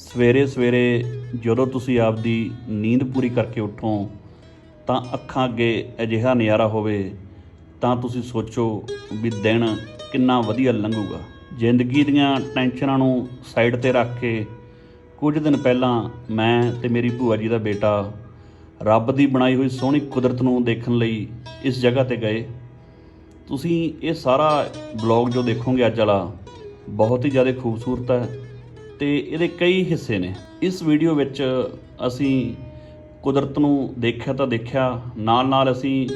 ਸਵੇਰੇ ਸਵੇਰੇ ਜਦੋਂ ਤੁਸੀਂ ਆਪਦੀ ਨੀਂਦ ਪੂਰੀ ਕਰਕੇ ਉੱਠੋ, ਤਾਂ ਅੱਖਾਂ ਅੱਗੇ ਅਜਿਹਾ ਨਜ਼ਾਰਾ ਹੋਵੇ, ਤਾਂ ਤੁਸੀਂ ਸੋਚੋ ਵੀ ਦਿਨ ਕਿੰਨਾ ਵਧੀਆ ਲੰਘੂਗਾ। ਜ਼ਿੰਦਗੀ ਦੀਆਂ ਟੈਨਸ਼ਨਾਂ ਨੂੰ ਸਾਈਡ ਤੇ ਰੱਖ ਕੇ ਕੁਝ ਦਿਨ ਪਹਿਲਾਂ ਮੈਂ ਤੇ ਮੇਰੀ ਭੂਆ ਜੀ ਦਾ ਬੇਟਾ ਰੱਬ ਦੀ ਬਣਾਈ ਹੋਈ ਸੋਹਣੀ ਕੁਦਰਤ ਨੂੰ ਦੇਖਣ ਲਈ ਇਸ ਜਗ੍ਹਾ ਤੇ ਗਏ। ਤੁਸੀਂ ਇਹ ਸਾਰਾ ਬਲੌਗ ਜੋ ਦੇਖੋਗੇ ਅੱਜ ਵਾਲਾ, ਬਹੁਤ ਹੀ ਜ਼ਿਆਦਾ ਖੂਬਸੂਰਤ ਹੈ। ਤੇ ਇਹਦੇ ਕਈ ਹਿੱਸੇ ਨੇ। ਇਸ ਵੀਡੀਓ ਵਿੱਚ ਅਸੀਂ ਕੁਦਰਤ ਨੂੰ ਦੇਖਿਆ ਤਾਂ ਦੇਖਿਆ ਨਾਲ ਨਾਲ ਅਸੀਂ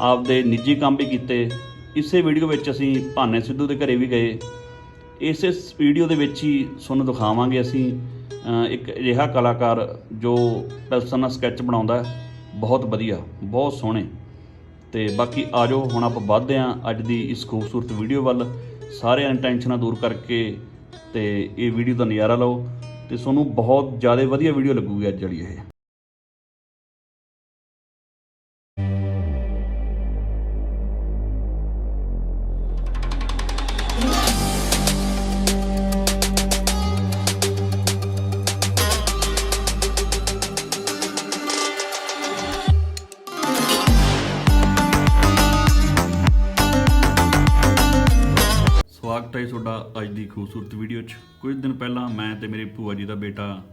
ਆਪਦੇ ਨਿੱਜੀ ਕੰਮ ਵੀ ਕੀਤੇ। ਇਸੇ ਵੀਡੀਓ ਵਿੱਚ ਅਸੀਂ ਭਾਨੇ ਸਿੱਧੂ ਦੇ ਘਰੇ ਵੀ ਗਏ। ਇਸੇ ਵੀਡੀਓ ਦੇ ਵਿੱਚ ਹੀ ਤੁਹਾਨੂੰ ਦਿਖਾਵਾਂਗੇ ਅਸੀਂ ਇੱਕ ਅਜਿਹਾ ਕਲਾਕਾਰ ਜੋ ਪੈਲਸਨ ਨਾਲ ਸਕੈਚ ਬਣਾਉਂਦਾ ਬਹੁਤ ਵਧੀਆ, ਬਹੁਤ ਸੋਹਣੇ। ਤੇ ਬਾਕੀ ਆਜੋ ਹੁਣ ਆਪਾਂ ਵੱਧਦੇ ਹਾਂ ਅੱਜ ਦੀ ਇਸ ਖੂਬਸੂਰਤ ਵੀਡੀਓ ਵੱਲ। ਸਾਰਿਆਂ ਟੈਨਸ਼ਨਾਂ ਦੂਰ ਕਰਕੇ ਤੇ ਇਹ ਵੀਡੀਓ ਦਾ ਨਜ਼ਾਰਾ ਲਓ ਤੇ ਤੁਹਾਨੂੰ ਬਹੁਤ ਜ਼ਿਆਦਾ ਵਧੀਆ ਵੀਡੀਓ ਲੱਗੂਗੀ ਅੱਜ ਵਾਲੀ ਇਹ। ਹੈ ਤੁਹਾਡਾ ਅੱਜ ਦੀ ਖੂਬਸੂਰਤ ਵੀਡੀਓ 'ਚ। ਕੁਝ ਦਿਨ ਪਹਿਲਾਂ ਮੈਂ ਤੇ ਮੇਰੇ ਭੂਆ ਜੀ ਦਾ ਬੇਟਾ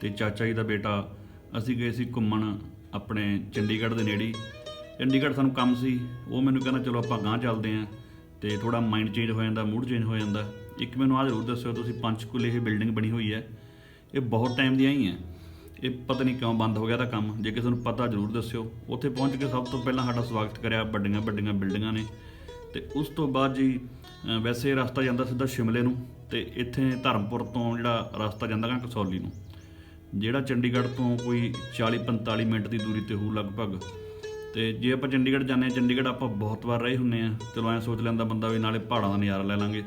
ਤੇ ਚਾਚਾ ਜੀ ਦਾ ਬੇਟਾ ਅਸੀਂ ਗਏ ਸੀ ਘੁੰਮਣ ਆਪਣੇ ਚੰਡੀਗੜ੍ਹ ਦੇ ਨੇੜੇ। ਚੰਡੀਗੜ੍ਹ ਸਾਨੂੰ ਕੰਮ ਸੀ। ਉਹ ਮੈਨੂੰ ਕਹਿੰਦਾ, ਚਲੋ ਆਪਾਂ ਗਾਂਹ ਚੱਲਦੇ ਆਂ। ਤੇ ਥੋੜਾ ਮਾਈਂਡ ਚੇਂਜ ਹੋ ਜਾਂਦਾ ਮੂਡ ਚੇਂਜ ਹੋ ਜਾਂਦਾ। ਇੱਕ ਮੈਨੂੰ ਆਹ ਜ਼ਰੂਰ ਦੱਸਿਓ, ਤੁਸੀਂ ਪੰਚਕੂਲੇ ਇਹ ਬਿਲਡਿੰਗ ਬਣੀ ਹੋਈ ਹੈ। ਇਹ ਬਹੁਤ ਟਾਈਮ ਦੀਆਂ ਹੀ ਹੈ। ਇਹ ਪਤਾ ਨਹੀਂ ਕਿਉਂ ਬੰਦ ਹੋ ਗਿਆ ਦਾ ਕੰਮ। ਜੇ ਕਿਸੇ ਨੂੰ ਪਤਾ ਜ਼ਰੂਰ ਦੱਸਿਓ। ਉੱਥੇ ਪਹੁੰਚ ਕੇ ਸਭ ਤੋਂ ਪਹਿਲਾਂ ਸਾਡਾ ਸਵਾਗਤ ਕਰਿਆ ਵੱਡੀਆਂ ਵੱਡੀਆਂ ਬਿਲਡਿੰਗਾਂ ਨੇ। ਤੇ ਉਸ ਤੋਂ ਬਾਅਦ ਜੀ ਵੈਸੇ ਰਸਤਾ ਜਾਂਦਾ ਸਿੱਧਾ ਸ਼ਿਮਲੇ ਨੂੰ ਤੇ ਇੱਥੇ ਧਰਮਪੁਰ ਤੋਂ ਜਿਹੜਾ ਰਸਤਾ ਜਾਂਦਾ ਗਾ ਕਸੌਲੀ ਨੂੰ, ਜਿਹੜਾ ਚੰਡੀਗੜ੍ਹ ਤੋਂ ਕੋਈ 40-45 ਮਿੰਟ ਦੀ ਦੂਰੀ ਤੇ ਹੋਊ ਲਗਭਗ। ਤੇ ਜੇ ਆਪਾਂ ਚੰਡੀਗੜ੍ਹ ਜਾਂਦੇ ਹਾਂ, ਚੰਡੀਗੜ੍ਹ ਆਪਾਂ ਬਹੁਤ ਵਾਰ ਰਹੇ ਹੁੰਨੇ ਆ ਚਲੋ ਐਂ ਸੋਚ ਲੈਂਦਾ ਬੰਦਾ ਵੀ ਨਾਲੇ ਪਹਾੜਾਂ ਦਾ ਨਜ਼ਾਰਾ ਲੈ ਲਾਂਗੇ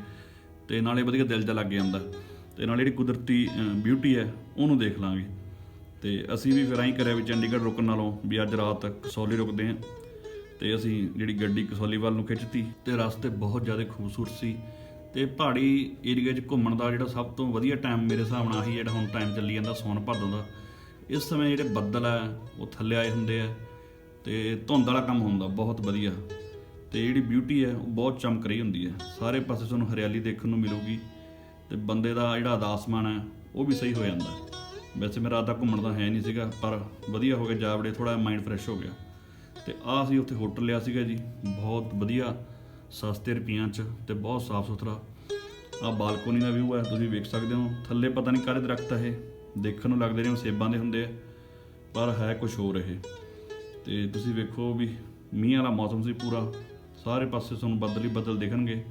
ਤੇ ਨਾਲੇ ਵਧੀਆ ਦਿਲ ਜਾ ਲੱਗ ਜਾਂਦਾ। ਤੇ ਨਾਲੇ ਜਿਹੜੀ ਕੁਦਰਤੀ ਬਿਊਟੀ ਹੈ, ਉਹਨੂੰ ਦੇਖ ਲਾਂਗੇ। ਤੇ ਅਸੀਂ ਵੀ ਫਿਰ ਐਂ ਕਰਿਆ ਵੀ ਚੰਡੀਗੜ੍ਹ ਰੁਕਣ ਨਾਲੋਂ ਵੀ ਅੱਜ ਰਾਤ ਕਸੌਲੀ ਰੁਕਦੇ ਆਂ ਤੇ ਅਸੀਂ ਜਿਹੜੀ ਗੱਡੀ ਕਸੌਲੀ ਵੱਲ ਨੂੰ ਖਿੱਚਤੀ ਤੇ ਰਸਤੇ ਬਹੁਤ ਜ਼ਿਆਦਾ ਖੂਬਸੂਰਤ ਸੀ ਤੇ ਪਹਾੜੀ ਏਰੀਆ 'ਚ ਘੁੰਮਣ ਦਾ ਜਿਹੜਾ ਸਭ ਤੋਂ ਵਧੀਆ ਟਾਈਮ ਮੇਰੇ ਹਿਸਾਬ ਨਾਲ ਆਹੀ ਜਿਹੜਾ ਹੁਣ ਟਾਈਮ ਚੱਲੀ ਜਾਂਦਾ ਸੌਣ ਭਾਦੋਂ ਦਾ, ਇਸ ਸਮੇਂ ਜਿਹੜੇ ਬੱਦਲ ਆ, ਉਹ ਥੱਲੇ ਆਏ ਹੁੰਦੇ ਆ ਤੇ ਧੁੰਦ ਵਾਲਾ ਕੰਮ ਹੁੰਦਾ ਬਹੁਤ ਵਧੀਆ ਤੇ ਜਿਹੜੀ ਬਿਊਟੀ ਹੈ ਉਹ ਬਹੁਤ ਚਮਕ ਰਹੀ ਹੁੰਦੀ ਹੈ ਸਾਰੇ ਪਾਸੇ ਤੁਹਾਨੂੰ ਹਰਿਆਲੀ ਦੇਖਣ ਨੂੰ ਮਿਲੂਗੀ ਤੇ ਬੰਦੇ ਦਾ ਜਿਹੜਾ ਅਦਾਸਮਾਨ ਹੈ ਉਹ ਵੀ ਸਹੀ ਹੋ ਜਾਂਦਾ। ਵੈਸੇ ਮੇਰਾ ਰਾਤ ਘੁੰਮਣ ਦਾ ਹੈ ਨਹੀਂ ਸੀਗਾ, ਪਰ ਵਧੀਆ ਹੋ ਗਿਆ, ਜਾ ਜਾਵੜੇ ਥੋੜਾ ਮਾਈਂਡ ਫਰੈਸ਼ ਹੋ ਗਿਆ। ਤੇ ਆ ਅਸੀਂ ਉੱਥੇ ਹੋਟਲ ਲਿਆ ਸੀਗਾ ਜੀ। ਬਹੁਤ ਵਧੀਆ, ਸਸਤੇ ਰੁਪਈਆਂ 'ਚ ਤੇ ਬਹੁਤ ਸਾਫ਼ ਸੁਥਰਾ। ਆ ਬਾਲਕੋਨੀ ਦਾ ਵਿਊ ਹੈ, ਤੁਸੀਂ ਵੇਖ ਸਕਦੇ ਹੋ। ਥੱਲੇ ਪਤਾ ਨਹੀਂ ਕਾਹਦੇ ਦਰਖਤ ਆ ਇਹ। ਦੇਖਣ ਨੂੰ ਲੱਗਦੇ ਨੇ ਉਹ ਸੇਬਾਂ ਦੇ ਹੁੰਦੇ ਆ, ਪਰ ਹੈ ਕੁਝ ਹੋਰ ਇਹ। ਤੇ ਤੁਸੀਂ ਵੇਖੋ ਵੀ ਮੀਂਹ ਵਾਲਾ ਮੌਸਮ ਸੀ ਪੂਰਾ। ਸਾਰੇ ਪਾਸੇ ਤੁਹਾਨੂੰ ਬੱਦਲ ਹੀ ਬੱਦਲ ਦਿਖਣਗੇ।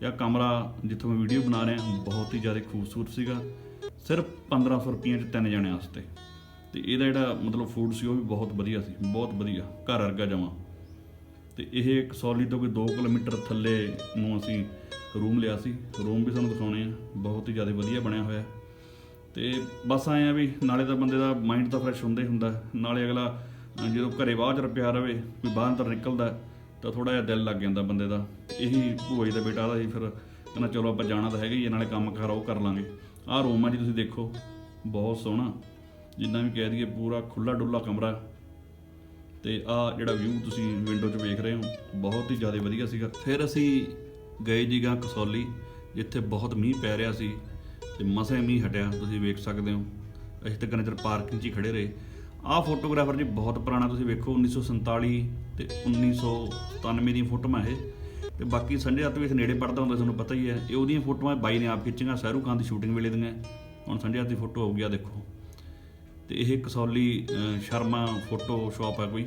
ਤੇ ਕਮਰਾ ਜਿੱਥੋਂ ਮੈਂ ਵੀਡੀਓ ਬਣਾ ਰਿਹਾ, ਬਹੁਤ ਹੀ ਜ਼ਿਆਦਾ ਖੂਬਸੂਰਤ ਸੀਗਾ। ਸਿਰਫ 1500 ਰੁਪਈਆਂ 'ਚ ਤਿੰਨ ਜਣਿਆਂ ਵਾਸਤੇ। ਤੇ ਇਹਦਾ ਜਿਹੜਾ ਮਤਲਬ ਫੂਡ ਸੀ ਉਹ ਵੀ ਬਹੁਤ ਵਧੀਆ ਸੀ, ਬਹੁਤ ਵਧੀਆ, ਘਰ ਵਰਗਾ ਜਮਾ। ਤੇ ਇਹ ਕਸੌਲੀ ਤੋਂ ਕੋਈ 2 ਕਿਲੋਮੀਟਰ ਥੱਲੇ ਨੂੰ ਅਸੀਂ ਰੂਮ ਲਿਆ ਸੀ। ਰੂਮ ਵੀ ਤੁਹਾਨੂੰ ਦਿਖਾਉਣੇ ਆ, ਬਹੁਤ ਹੀ ਜ਼ਿਆਦਾ ਵਧੀਆ ਬਣਿਆ ਹੋਇਆ। ਤੇ ਬਸ ਆਏ ਆ ਵੀ ਨਾਲੇ ਤਾਂ ਬੰਦੇ ਦਾ ਮਾਈਂਡ ਤਾਂ ਫਰੈਸ਼ ਹੁੰਦਾ ਹੀ ਹੁੰਦਾ। ਨਾਲੇ ਅਗਲਾ ਜਦੋਂ ਘਰੇ ਬਾਹਰ ਚ ਪਿਆ ਰਵੇ, ਕੋਈ ਬਾਹਰ ਅੰਦਰ ਨਿਕਲਦਾ, ਤਾਂ ਥੋੜਾ ਜਿਹਾ ਦਿਲ ਲੱਗ ਜਾਂਦਾ ਬੰਦੇ ਦਾ। ਇਹੀ ਭੂਆ ਜੀ ਦਾ ਬੇਟਾ ਦਾ ਸੀ ਫਿਰ ਕਹਿੰਦਾ, ਚਲੋ ਆਪਾਂ ਜਾਣਾ ਤਾਂ ਹੈਗਾ ਹੀ ਨਾਲੇ ਕੰਮ ਕਰ ਉਹ ਕਰ ਲਾਂਗੇ। ਆਹ ਰੂਮ ਆ ਜੀ, ਤੁਸੀਂ ਦੇਖੋ, ਬਹੁਤ ਸੋਹਣਾ। ਜਿੰਨਾ ਵੀ ਕਹਿ ਦਈਏ ਪੂਰਾ ਖੁੱਲਾ ਡੁੱਲਾ ਕਮਰਾ। ਤੇ ਆ ਜਿਹੜਾ ਵਿਊ ਤੁਸੀਂ ਵਿੰਡੋ 'ਚ ਵੇਖ ਰਹੇ ਹੋ, ਬਹੁਤ ਹੀ ਜ਼ਿਆਦਾ ਵਧੀਆ ਸੀਗਾ। ਫਿਰ ਅਸੀਂ ਗਏ ਜੀਗਾ ਕਸੌਲੀ, ਜਿੱਥੇ ਬਹੁਤ ਮੀਂਹ ਪੈ ਰਿਹਾ ਸੀ ਤੇ ਮਸੇ ਮੀਂਹ ਹਟਿਆ, ਤੁਸੀਂ ਵੇਖ ਸਕਦੇ ਹੋ। ਅਸੀਂ ਤਾਂ ਕਿੰਨੇ ਪਾਰਕਿੰਗ 'ਚ ਹੀ ਖੜੇ ਰਹੇ। ਆਹ ਫੋਟੋਗ੍ਰਾਫਰ ਜੀ ਬਹੁਤ ਪੁਰਾਣਾ, ਤੁਸੀਂ ਵੇਖੋ 1947 ਤੇ 1997 ਦੀਆਂ ਫੋਟੋਆਂ ਇਹ। ਤੇ ਬਾਕੀ ਸੰਡੇ ਦੱਤ ਵੀ ਇਸ ਨੇੜੇ ਪੜਦਾ ਹੁੰਦਾ, ਤੁਹਾਨੂੰ ਪਤਾ ਹੀ ਹੈ। ਇਹ ਉਹਦੀਆਂ ਫੋਟੋਆਂ ਬਾਈ ਨੇ ਆਪ ਖਿੱਚੀਆਂ, ਸ਼ਾਹਰੂਖ ਖਾਨ ਦੀ ਸ਼ੂਟਿੰਗ ਵੇਲੇ ਦੀਆਂ। ਹੁਣ ਸੰਡੇ ਦੱਤ ਦੀ ਫੋਟੋ ਆਊਗੀ ਆ ਦੇਖੋ। ਤੇ ਇਹ ਕਸੌਲੀ ਸ਼ਰਮਾ ਫੋਟੋ ਸ਼ਾਪ ਹੈ ਕੋਈ।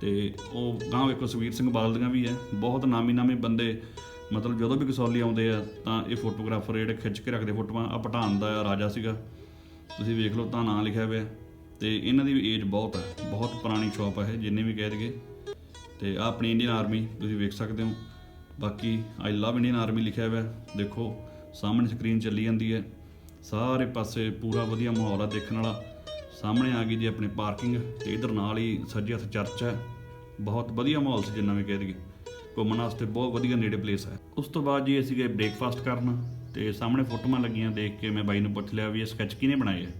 ਤੇ ਉਹ ਗਾਂ ਵੇਖੋ ਸੁਵੀਰ ਸਿੰਘ ਬਾਦਲ ਦੀਆਂ ਵੀ ਹੈ। ਬਹੁਤ ਨਾਮੀ ਨਾਮੀ ਬੰਦੇ, ਮਤਲਬ ਜਦੋਂ ਵੀ ਕਸੌਲੀ ਆਉਂਦੇ ਆ, ਤਾਂ ਇਹ ਫੋਟੋਗ੍ਰਾਫਰ ਜਿਹੜੇ ਖਿੱਚ ਕੇ ਰੱਖਦੇ ਫੋਟੋਆਂ। ਆ ਪਟਾਨ ਦਾ ਰਾਜਾ ਸੀਗਾ। ਤੁਸੀਂ ਵੇਖ ਲਓ, ਤਾਂ ਨਾਂ ਲਿਖਿਆ ਹੋਇਆ। ਤੇ ਇਹਨਾਂ ਦੀ ਵੀ ਏਜ ਬਹੁਤ ਹੈ ਬਹੁਤ ਪੁਰਾਣੀ ਸ਼ਾਪ ਹੈ ਇਹ, ਜਿੰਨੇ ਵੀ ਕਹਿ ਦਈਏ। ਤੇ ਆ ਆਪਣੀ ਇੰਡੀਅਨ ਆਰਮੀ ਤੁਸੀਂ ਵੇਖ ਸਕਦੇ ਹੋ। ਬਾਕੀ ਆਈ ਲਵ ਇੰਡੀਅਨ ਆਰਮੀ ਲਿਖਿਆ ਹੋਇਆ। ਦੇਖੋ, ਸਾਹਮਣੇ ਸਕਰੀਨ ਚੱਲੀ ਜਾਂਦੀ ਹੈ। ਸਾਰੇ ਪਾਸੇ ਪੂਰਾ ਵਧੀਆ ਮਾਹੌਲ ਆ ਦੇਖਣ ਵਾਲਾ। ਸਾਹਮਣੇ ਆ ਗਈ ਜੀ ਆਪਣੇ ਪਾਰਕਿੰਗ ਤੇ ਇਧਰ ਨਾਲ ਹੀ ਸੱਜੇ ਹੱਥ ਚਰਚ ਹੈ। ਬਹੁਤ ਵਧੀਆ ਮਾਹੌਲ ਸੀ ਜਿੰਨਾ ਵੀ ਕਹਿ ਦਈਏ। ਘੁੰਮਣ ਵਾਸਤੇ ਬਹੁਤ ਵਧੀਆ ਨੇੜੇ ਪਲੇਸ ਹੈ। ਉਸ ਤੋਂ ਬਾਅਦ ਜੀ ਅਸੀਂ ਗਏ ਬ੍ਰੇਕਫਾਸਟ ਕਰਨ ਤੇ ਸਾਹਮਣੇ ਫੋਟੋਆਂ ਲੱਗੀਆਂ ਦੇਖ ਕੇ ਮੈਂ ਬਾਈ ਨੂੰ ਪੁੱਛ ਲਿਆ ਵੀ ਇਹ ਸਕੈਚ ਕਿਹਨੇ ਬਣਾਏ ਹੈ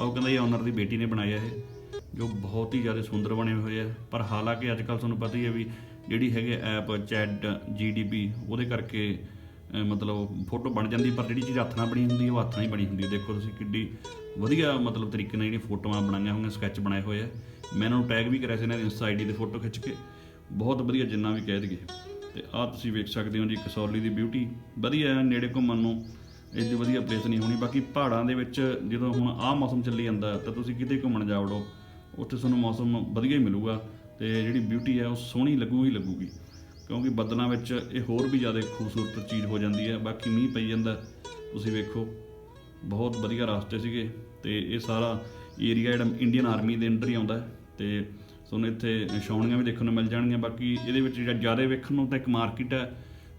ਉਹ ਕਹਿੰਦਾ ਇਹ ਓਨਰ ਦੀ ਬੇਟੀ ਨੇ ਬਣਾਇਆ ਇਹ, ਜੋ ਬਹੁਤ ਹੀ ਜ਼ਿਆਦਾ ਸੁੰਦਰ ਬਣੇ ਹੋਏ ਆ। ਪਰ ਹਾਲਾਂਕਿ ਅੱਜ ਕੱਲ ਤੁਹਾਨੂੰ ਪਤਾ ਹੀ ਹੈ ਵੀ ਜਿਹੜੀ ਹੈਗੇ ਐਪ ਚੈਟ ਜੀਡੀਪੀ ਉਹਦੇ ਕਰਕੇ ਮਤਲਬ ਫੋਟੋ ਬਣ ਜਾਂਦੀ, ਪਰ ਜਿਹੜੀ ਚੀਜ਼ ਹੱਥ ਨਾਲ ਬਣੀ ਹੁੰਦੀ ਹੈ ਉਹ ਹੱਥ ਨਾਲ ਹੀ ਬਣੀ ਹੁੰਦੀ ਹੈ। ਦੇਖੋ ਤੁਸੀਂ ਕਿੱਡੀ ਵਧੀਆ ਮਤਲਬ ਤਰੀਕੇ ਨਾਲ ਜਿਹੜੀਆਂ ਫੋਟੋਆਂ ਬਣਾਈਆਂ ਹੋਈਆਂ, ਸਕੈਚ ਬਣਾਏ ਹੋਏ ਆ। ਮੈਂ ਇਹਨਾਂ ਨੂੰ ਟੈਗ ਵੀ ਕਰਿਆ ਸੀ ਇਹਨਾਂ ਦੀ ਇੰਸਟਾ ਆਈਡੀ ਤੇ ਫੋਟੋ ਖਿੱਚ ਕੇ। ਬਹੁਤ ਵਧੀਆ ਜਿੰਨਾ ਵੀ ਕਹਿ ਦਈਏ। ਤੇ ਆਹ ਤੁਸੀਂ ਵੇਖ ਸਕਦੇ ਹੋ ਜੀ ਕਸੌਲੀ ਦੀ ਬਿਊਟੀ ਵਧੀਆ ਹੈ, ਨੇੜੇ ਘੁੰਮਣ ਨੂੰ ਇੰਨੀ ਵਧੀਆ ਪਲੇਸ ਨਹੀਂ ਹੋਣੀ। ਬਾਕੀ ਪਹਾੜਾਂ ਦੇ ਵਿੱਚ ਜਦੋਂ ਹੁਣ ਆਹ ਮੌਸਮ ਚੱਲੀ ਜਾਂਦਾ, ਤਾਂ ਤੁਸੀਂ ਕਿਤੇ ਘੁੰਮਣ ਜਾ ਵੜੋ। ਉੱਥੇ ਤੁਹਾਨੂੰ ਮੌਸਮ ਵਧੀਆ ਹੀ ਮਿਲੂਗਾ ਤੇ ਜਿਹੜੀ ਬਿਊਟੀ ਹੈ, ਉਹ ਸੋਹਣੀ ਲੱਗੂਗੀ ਲੱਗੂਗੀ। ਕਿਉਂਕਿ ਬੱਦਲਾਂ ਵਿੱਚ ਇਹ ਹੋਰ ਵੀ ਜ਼ਿਆਦਾ ਖੂਬਸੂਰਤ ਚੀਜ਼ ਹੋ ਜਾਂਦੀ ਹੈ। ਬਾਕੀ ਮੀਂਹ ਪਈ ਜਾਂਦਾ, ਤੁਸੀਂ ਵੇਖੋ, ਬਹੁਤ ਵਧੀਆ ਰਸਤੇ ਸੀਗੇ ਤੇ ਇਹ ਸਾਰਾ ਏਰੀਆ ਜਿਹੜਾ ਇੰਡੀਅਨ ਆਰਮੀ ਦੇ ਅੰਡਰ ਹੀ ਆਉਂਦਾ ਹੈ ਤੇ ਤੁਹਾਨੂੰ ਇੱਥੇ ਛਾਉਣੀਆਂ ਵੀ ਦੇਖਣ ਨੂੰ ਮਿਲ ਜਾਣਗੀਆਂ। ਬਾਕੀ ਇਹਦੇ ਵਿੱਚ ਜਿਹੜਾ ਜ਼ਿਆਦਾ ਵੇਖਣ ਨੂੰ ਤਾਂ ਇੱਕ ਮਾਰਕੀਟ ਹੈ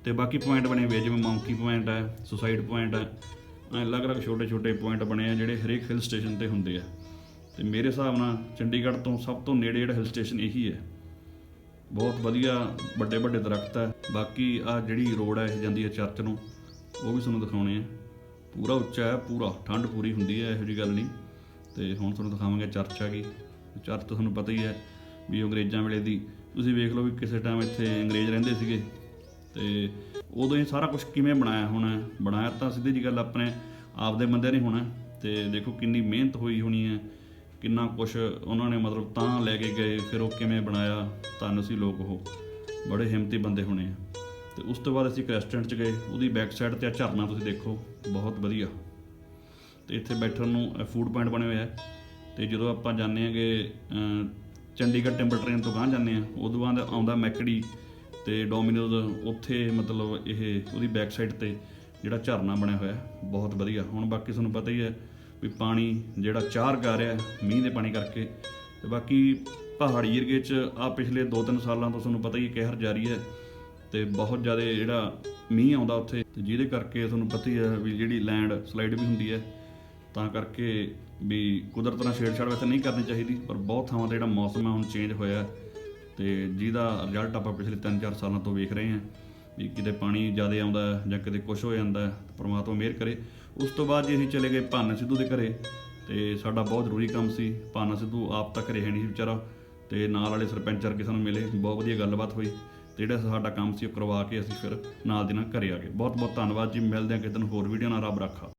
ਤੇ ਬਾਕੀ ਪੁਆਇੰਟ ਬਣੇ ਹੋਏ ਜਿਵੇਂ ਮੌਂਕੀ ਪੁਆਇੰਟ ਹੈ, ਸੁਸਾਈਡ ਪੁਆਇੰਟ ਹੈ ਅਲੱਗ-ਅਲੱਗ ਛੋਟੇ-ਛੋਟੇ ਪੁਆਇੰਟ ਬਣੇ ਆ ਜਿਹੜੇ ਹਰੇਕ ਹਿਲ ਸਟੇਸ਼ਨ ਤੇ ਹੁੰਦੇ ਆ। ਤੇ ਮੇਰੇ ਹਿਸਾਬ ਨਾਲ ਚੰਡੀਗੜ੍ਹ ਤੋਂ ਸਭ ਤੋਂ ਨੇੜੇ ਜਿਹੜਾ ਹਿਲ ਸਟੇਸ਼ਨ ਇਹੀ ਹੈ। ਬਹੁਤ ਵਧੀਆ, ਵੱਡੇ ਵੱਡੇ ਦਰਖਤ ਹੈ। ਬਾਕੀ ਆ ਜਿਹੜੀ ਰੋਡ ਹੈ, ਇਹ ਜਾਂਦੀ ਹੈ ਚਰਚ ਨੂੰ, ਉਹ ਵੀ ਤੁਹਾਨੂੰ ਦਿਖਾਉਣੇ ਆ ਪੂਰਾ ਉੱਚਾ ਹੈ, ਪੂਰਾ, ਠੰਡ ਪੂਰੀ ਹੁੰਦੀ ਹੈ, ਇਹੋ ਜਿਹੀ ਗੱਲ ਨਹੀਂ। ਤੇ ਹੁਣ ਤੁਹਾਨੂੰ ਦਿਖਾਵਾਂਗੇ ਚਰਚ ਆ ਗਈ। ਚਰਚ ਤੁਹਾਨੂੰ ਪਤਾ ਹੀ ਹੈ ਵੀ ਅੰਗਰੇਜ਼ਾਂ ਵੇਲੇ ਦੀ, ਤੁਸੀਂ ਵੇਖ ਲਓ ਵੀ ਕਿਸੇ ਟਾਈਮ ਇੱਥੇ ਅੰਗਰੇਜ਼ ਰਹਿੰਦੇ ਸੀਗੇ। ਤੇ ਉਦੋਂ ਇਹ ਸਾਰਾ ਕੁਝ ਕਿਵੇਂ ਬਣਾਇਆ ਹੋਣਾ ਬਣਾਇਆ ਤਾਂ ਸਿੱਧੀ ਜੀ ਗੱਲ, ਆਪਣੇ ਆਪਦੇ ਬੰਦੇ ਨੇ ਹੋਣਾ ਤੇ ਦੇਖੋ ਕਿੰਨੀ ਮਿਹਨਤ ਹੋਈ ਹੋਣੀ ਹੈ। ਕਿੰਨਾ ਕੁਝ ਉਹਨਾਂ ਨੇ ਮਤਲਬ ਤਾਂ ਲੈ ਕੇ ਗਏ ਫਿਰ ਉਹ ਕਿਵੇਂ ਬਣਾਇਆ ਧੰਨ ਸੀ ਲੋਕ ਉਹ ਬੜੇ ਹਿੰਮਤੀ ਬੰਦੇ ਹੋਣੇ ਆ। ਤੇ ਉਸ ਤੋਂ ਬਾਅਦ ਅਸੀਂ ਇੱਕ ਰੈਸਟੋਰੈਂਟ 'ਚ ਗਏ ਉਹਦੀ ਬੈਕ ਸਾਈਡ ਤੇ ਆ ਝਰਨਾ ਤੁਸੀਂ ਦੇਖੋ ਬਹੁਤ ਵਧੀਆ। ਤੇ ਇੱਥੇ ਬੈਠਣ ਨੂੰ ਫੂਡ ਪੁਆਇੰਟ ਬਣੇ ਹੋਇਆ ਆ। ਤੇ ਜਦੋਂ ਆਪਾਂ ਜਾਂਦੇ ਆਂਗੇ ਅਮ, ਚੰਡੀਗੜ੍ਹ ਟੈਂਪਲ ਟ੍ਰੇਨ ਤੋਂ ਗਾਂਹ ਜਾਂਦੇ ਆ ਉਦੋਂ ਬਾਅਦ ਆਉਂਦਾ ਮੈਕੜੀ ਤੇ ਡੋਮਿਨੋਜ਼ ਉੱਥੇ ਮਤਲਬ ਇਹ ਉਹਦੀ ਬੈਕ ਸਾਈਡ ਤੇ ਜਿਹੜਾ ਝਰਨਾ ਬਣਿਆ ਹੋਇਆ ਬਹੁਤ ਵਧੀਆ। ਹੁਣ ਬਾਕੀ ਤੁਹਾਨੂੰ ਪਤਾ ਹੀ ਹੈ ਵੀ ਪਾਣੀ ਜਿਹੜਾ ਚਾਰ ਗਾ ਰਿਹਾ ਮੀਂਹ ਦੇ ਪਾਣੀ ਕਰਕੇ। ਤੇ ਬਾਕੀ ਪਹਾੜੀ ਏਰੀਏ 'ਚ ਆ ਪਿਛਲੇ 2-3 ਸਾਲਾਂ ਤੋਂ ਤੁਹਾਨੂੰ ਪਤਾ ਹੀ ਕਹਿਰ ਜਾਰੀ ਹੈ ਤੇ ਬਹੁਤ ਜ਼ਿਆਦਾ ਜਿਹੜਾ ਮੀਂਹ ਆਉਂਦਾ ਉੱਥੇ, ਤੇ ਜਿਹਦੇ ਕਰਕੇ ਤੁਹਾਨੂੰ ਪਤਾ ਹੀ ਹੈ ਵੀ ਜਿਹੜੀ ਲੈਂਡ ਸਲਾਈਡ ਵੀ ਹੁੰਦੀ ਹੈ, ਤਾਂ ਕਰਕੇ ਵੀ ਕੁਦਰਤ ਨਾਲ ਛੇੜਛਾੜ ਵੈਸੇ ਨਹੀਂ ਕਰਨੀ ਚਾਹੀਦੀ, ਪਰ ਬਹੁਤ ਥਾਵਾਂ ਤੇ ਜਿਹੜਾ ਮੌਸਮ ਹੈ ਹੁਣ ਚੇਂਜ ਹੋਇਆ ਹੈ। ਤੇ ਜਿਹਦਾ ਰਿਜ਼ਲਟ ਆਪਾਂ ਪਿਛਲੇ 3-4 ਸਾਲਾਂ ਤੋਂ ਵੇਖ ਰਹੇ ਹਾਂ। ਵੀ ਕਿਤੇ ਪਾਣੀ ਜ਼ਿਆਦਾ ਆਉਂਦਾ ਜਾਂ ਕਿਤੇ ਕੁਝ ਹੋ ਜਾਂਦਾ, ਪਰਮਾਤਮਾ ਮਿਹਰ ਕਰੇ। ਉਸ ਤੋਂ ਬਾਅਦ ਜੀ ਅਸੀਂ ਚਲੇ ਗਏ ਭਾਨਾ ਸਿੱਧੂ ਦੇ ਘਰੇ ਤੇ ਸਾਡਾ ਬਹੁਤ ਜ਼ਰੂਰੀ ਕੰਮ ਸੀ। ਭਾਨਾ ਸਿੱਧੂ ਆਪ ਤੱਕ ਘਰੇ ਨਹੀਂ ਸੀ ਵਿਚਾਰਾ ਤੇ ਨਾਲ ਵਾਲੇ ਸਰਪੰਚ ਵਰਗੇ ਸਾਨੂੰ ਮਿਲੇ, ਬਹੁਤ ਵਧੀਆ ਗੱਲਬਾਤ ਹੋਈ ਤੇ ਜਿਹੜਾ ਸਾਡਾ ਕੰਮ ਸੀ ਉਹ ਕਰਵਾ ਕੇ ਅਸੀਂ ਫਿਰ ਨਾਲ ਦੀ ਨਾਲ ਘਰੇ ਆ ਗਏ। ਬਹੁਤ ਬਹੁਤ ਧੰਨਵਾਦ ਜੀ, ਮਿਲਦੇ ਹਾਂ ਕਿਸੇ ਦਿਨ ਹੋਰ ਵੀਡੀਓ ਨਾਲ, ਰੱਬ ਰੱਖਾ।